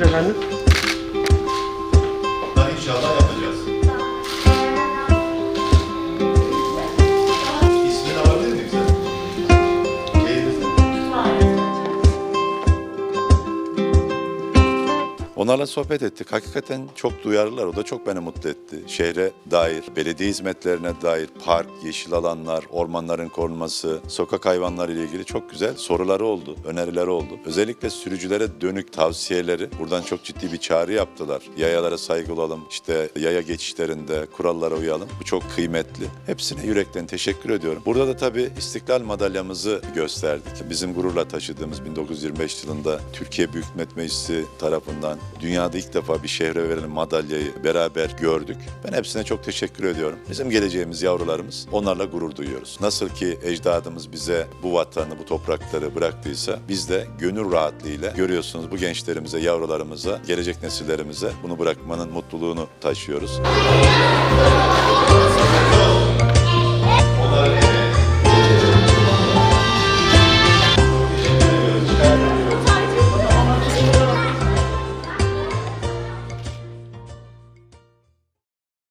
Efendim? Da Onlarla sohbet ettik. Hakikaten çok duyarlılar. O da çok beni mutlu etti. Şehre dair, belediye hizmetlerine dair park, yeşil alanlar, ormanların korunması, sokak hayvanları ile ilgili çok güzel soruları oldu, önerileri oldu. Özellikle sürücülere dönük tavsiyeleri buradan çok ciddi bir çağrı yaptılar. Yayalara saygı olalım, işte yaya geçişlerinde kurallara uyalım. Bu çok kıymetli. Hepsine yürekten teşekkür ediyorum. Burada da tabii İstiklal madalyamızı gösterdik. Bizim gururla taşıdığımız 1925 yılında Türkiye Büyük Millet Meclisi tarafından dünyada ilk defa bir şehre verilen madalyayı beraber gördük. Ben hepsine çok teşekkür ediyorum. Bizim geleceğimiz yavrularımız onlarla gurur duyuyoruz. Nasıl ki ecdadımız bize bu vatanı, bu toprakları bıraktıysa biz de gönül rahatlığıyla görüyorsunuz bu gençlerimize, yavrularımıza, gelecek nesillerimize bunu bırakmanın mutluluğunu taşıyoruz.